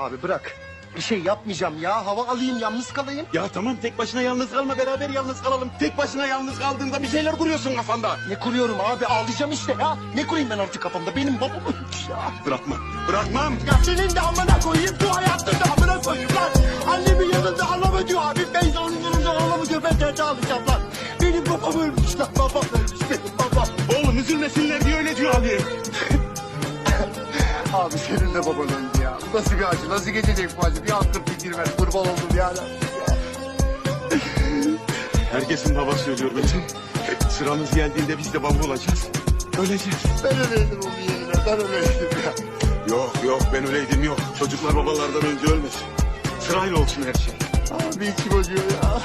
Abi bırak. Bir şey yapmayacağım ya. Hava alayım yalnız kalayım. Ya tamam tek başına yalnız kalma beraber yalnız kalalım. Tek başına yalnız kaldığında bir şeyler kuruyorsun kafanda. Ne kuruyorum abi ağlayacağım işte ya. Ne kurayım ben artık kafamda benim babam ölmüş ya. Bırakma. Bırakmam. Ya senin de amına koyayım bu hayatta da amına koyayım lan. Annemin yanında ağlama diyor abi. Ben onun yanında ağlama diyor. Ben nerede ağlayacağım lan. Benim babam ölmüş lan. Babam ölmüş benim babam. Oğlum üzülmesinler diye öyle diyor abi. Abi senin de baban öldü ya. Nasıl bir acı? Nasıl geçecek bu acı? Bir hakkın fikir ver. Kurban oldum ya. Herkesin babası ölüyor Metin. Sıramız geldiğinde biz de baba olacağız. Öleceğiz. Ben öyleydim onun yerine. Ben öyleydim ya. Yok yok ben öyleydim yok. Çocuklar babalardan önce ölmesin. Sırayla olsun her şey. Abi içim acıyor ya.